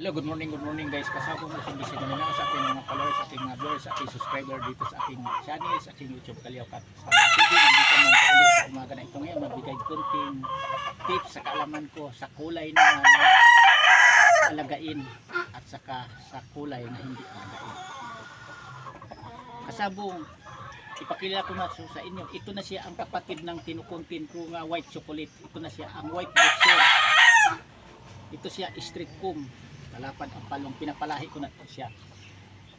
Hello, good morning, good morning guys. Kasama mo sa bisita na sa ating mga followers, sa ating mga viewers, sa ating subscriber dito sa aking channel, sa aking YouTube Kalyaw Kat. Sa ating TV, nandito man sa ulit sa umaga na ito ngayon, magbigay kunting tips sa kaalaman ko sa kulay na alagain at saka sa kulay na hindi alagain. Kasabong, ipakilala ko na sa inyo, ito na siya ang kapatid ng kinukuntin ko nga white chocolate. Ito na siya ang white boxer. Ito siya street comb. Kalapad ang palong pinapalahi ko na ito siya.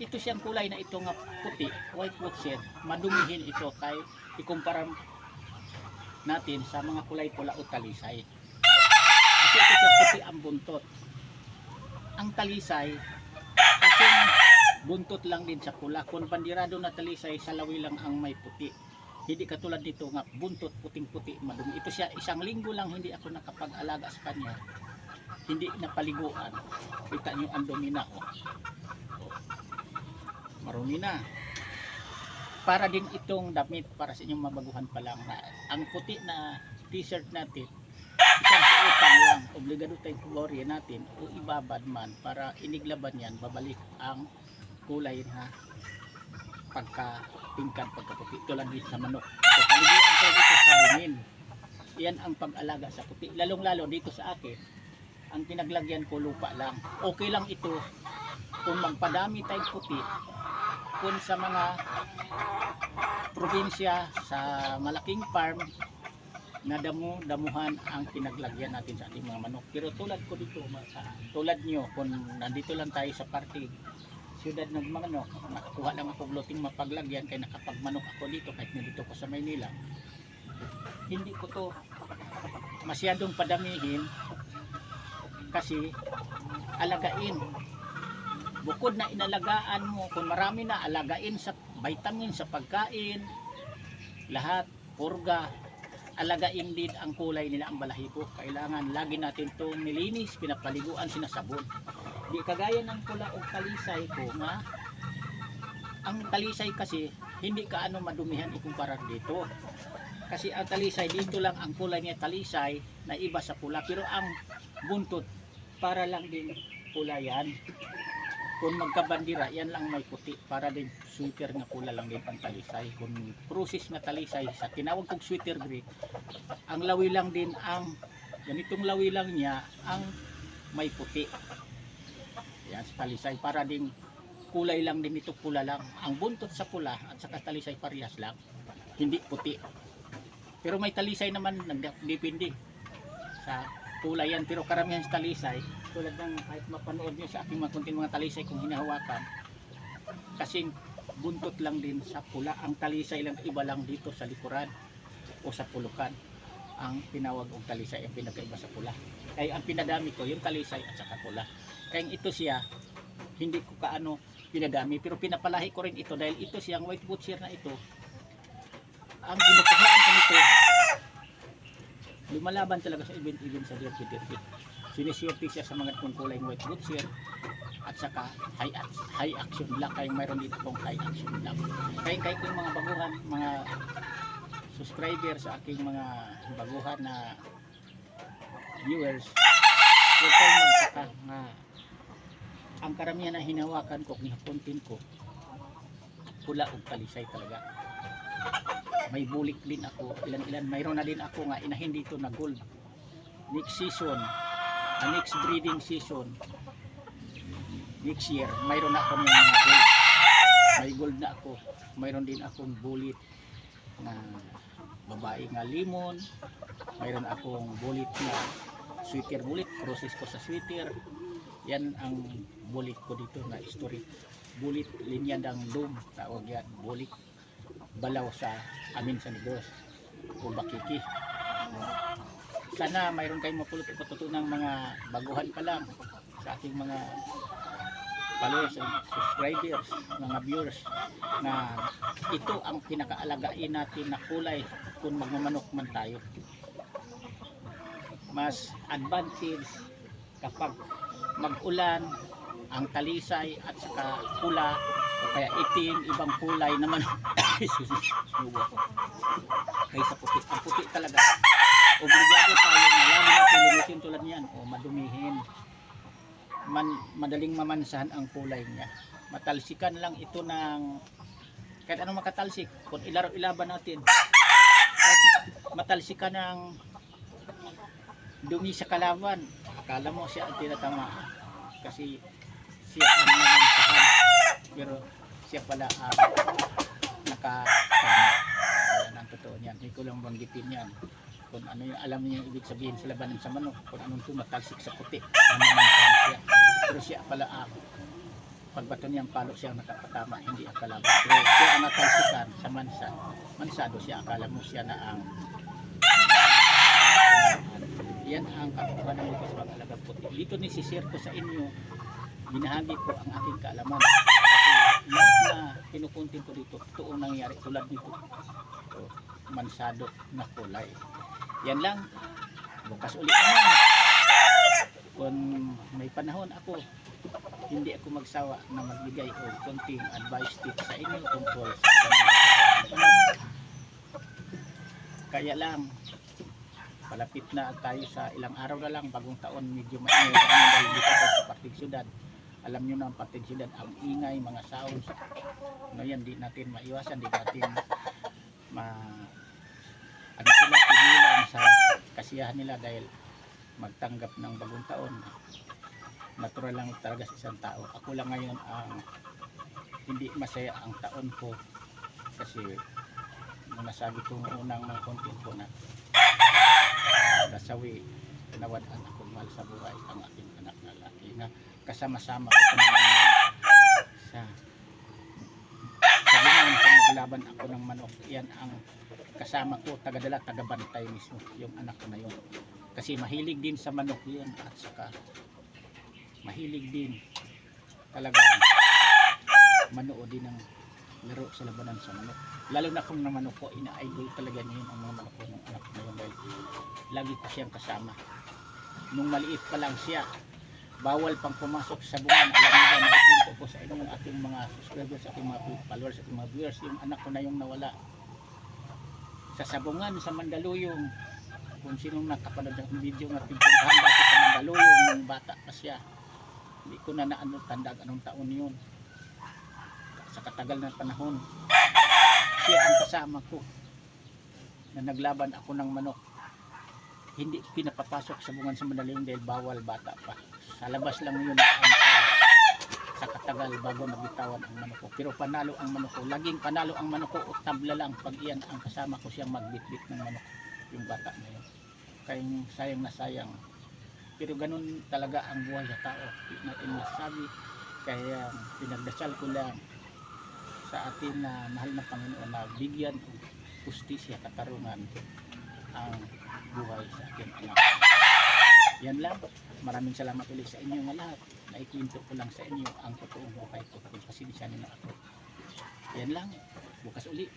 Ito siyang kulay na ito nga puti, white boxer. Madumihin ito kay ikumpara natin sa mga kulay pula o talisay. Kasi ito siya puti ang buntot. Ang talisay, kasi buntot lang din sa pula. Kung bandirado na talisay, sa lawi lang ang may puti. Hindi katulad nito nga buntot puting-puti madumi. Ito siya isang linggo lang hindi ako nakapag-alaga sa kanya. Hindi napaliguan. Kita niyo ang dumi na oh. Marumi na. Para din itong damit para sa inyong mabaguhan pa lang na ang puti na t-shirt natin isang suotan lang obligado tayong kulorya natin o ibabad man para iniglaban yan babalik ang kulay na pagka tingkad pagkaputi tulad din sa manok so paliguan ko dito sa bumin yan ang pag-alaga sa puti lalong lalo dito sa akin ang pinaglagyan ko lupa lang. Okay lang ito kung magpadami tayong puti kung sa mga probinsya sa malaking farm na damo damuhan ang pinaglagyan natin sa ating mga manok. Pero tulad ko dito sa, tulad nyo kung nandito lang tayo sa party siyudad ng manok nakakuha lang ako gloting mapaglagyan kaya nakapagmanok ako dito kahit nandito ko sa Maynila. Hindi ko to masyadong padamihin kasi alagain. Bukod na inalagaan mo kung marami na alagain sa vitamin sa pagkain lahat purga alagain din ang kulay nila ang balahibo. Kailangan lagi natin itong nilinis pinapaliguan sinasabon. Di kagaya ng pula o talisay ko nga ang talisay kasi hindi kaano madumihan ikumpara dito. Kasi ang talisay dito lang ang kulay niya talisay na iba sa pula. Pero ang buntot para lang din pula yan. Kung magkabandira yan lang may puti. Para din sweater nga pula lang din ang talisay. Kung process nga talisay sa tinawag kong sweater gray ang lawi lang din ang ganitong lawi lang niya ang may puti. Yan sa talisay. Para din kulay lang din ito pula lang. Ang buntot sa pula at saka talisay parehas lang hindi puti. Pero may talisay naman nagdepende sa kulay yan pero karamihan sa talisay tulad ng kahit mapanood nyo sa aking mga kunting mga talisay kung hinahawakan kasing buntot lang din sa pula. Ang talisay lang iba lang dito sa likuran o sa pulukan. Ang tinawag ng talisay ang pinakaiba sa pula. Kaya ang pinadami ko yung talisay at saka pula. Kaya ito siya hindi ko kaano pinadami pero pinapalahi ko rin ito dahil ito siyang white butcher na ito ang ginukuhaan ko nito lumalaban talaga sa event-event sa derby derby siniswerte siya sa mga kung kulay white butcher at saka high, high action black. Kaya mayroon dito pong high action black. Kaya ko yung mga baguhan mga subscriber sa aking mga baguhan na viewers huwag kayong magsaka nga ang karamihan na hinawakan ko kung content ko pula o talisay talaga may bulik din ako. Ilan ilan mayroon na din ako nga inahin dito na gold. Next season. Ah, next breeding season. Next year mayroon na ako mga gold. May gold na ako. Mayroon din akong bulit na babae nga limon. Mayroon akong bulit na sweater bulit. Process ko sa sweater yan ang bulit ko dito na story. Bulit linya ng loom tawag yan. Bulit balaw sa amin sa negros o bakiki. Sana mayroon kayong mapulot o patutunang mga baguhan pa lang sa ating mga followers subscribers mga viewers na ito ang pinakaalagain natin na kulay kung magmamanok man tayo. Mas advantage kapag mag-ulan ang talisay at saka pula o kaya itim, ibang kulay naman. Subo ko kaysa puti. Ang puti talaga. Obligado tayo. Na lagi natin linisin tulad niyan. O madumihin. Man, madaling mamansahan ang kulay niya. Matalsikan lang ito ng kahit anong makatalsik, kung ilaro ilaban natin, matalsikan ng dumi sa kalaban, akala mo siya ang tinatama. Kasi siya ang pero siya pala ang nakatama. Ayan ang totoo niyan. Hindi ko lang banggitin yan. Kung ano yung alam yung ibig sabihin sa labanan sa manok, kung anong tumatalsik sa puti, namamansahan siya. Pero siya pala ang pagbato niyang palo siya nakapatama, hindi ang kalaban. Pero siya ang natalsikan sa mansa. Mansado siya, akala mo siya na ang yan ang katotohanan dito sa pag-alagang puti. Dito ni sisir ko sa inyo, binahagi ko ang aking kaalaman. Lahat na pinupuntin ko dito, totoo nangyayari tulad nito. So, mansado na kulay. Yan lang. Bukas ulit naman. Kung may panahon ako, hindi ako magsawa na magbigay o konting advice tips sa inyo tungkol sa. Kaya lang, palapit na tayo sa ilang araw na lang bagong taon medyo sa amin dahil dito sa Partig Syudad alam nyo na ang Partig Syudad ang ingay mga sounds ano yan di natin maiwasan di natin ma ano sila pigilan sa kasiyahan nila dahil magtanggap ng bagong taon. Natural lang talaga sa isang tao. Ako lang ngayon ang hindi masaya ang taon ko. Kasi nasabi ko unang mga content ko na kasawi nawadaan ako mahal sa buhay ang aking anak na laki na kasama-sama ko naman yan sa sabi nga ako ng manok yan ang kasama ko tagadala tagabantay mismo yung anak ko na yun. Kasi mahilig din sa manok yan at saka mahilig din talaga manood din ng laro sa labanan sa manok. Lalo na kung naman ako ina-idol talaga niya ang mga manok ng anak ko na yun dahil lagi ko siyang kasama. Nung maliit pa lang siya bawal pang pumasok sa bungan alam niyo ba nakikinto ko sa inyo ng ating mga subscribers ating mga followers ating mga viewers yung anak ko na yung nawala. Sa sabungan sa Mandaluyong. Kung sinong nakapanood ng video na pinpuntahan dati sa Mandaluyong nung bata pa siya hindi ko na naano tanda anong taon yun. Sa katagal na panahon. Siya ang kasama ko na naglaban ako ng manok. Hindi pinapapasok sa bungan sa Mandaluyong dahil bawal bata pa sa labas lang yun. Sa katagal bago mabitawan ang manok ko. Pero panalo ang manok ko. Laging panalo ang manok ko o tabla lang pag iyan ang kasama ko siyang magbitbit ng manok yung bata na yun. Kaya sayang na sayang. Pero ganun talaga ang buhay sa tao. Natin masabi kaya pinagdasal ko lang sa atin na mahal na Panginoon na bigyan ng pustisya katarungan ang buhay sa ating anak. Yan lang. Maraming salamat ulit sa inyo nga lahat. Naikwento ko lang sa inyo ang totoong buhay ko. Nyo na ako. Yan lang. Bukas ulit.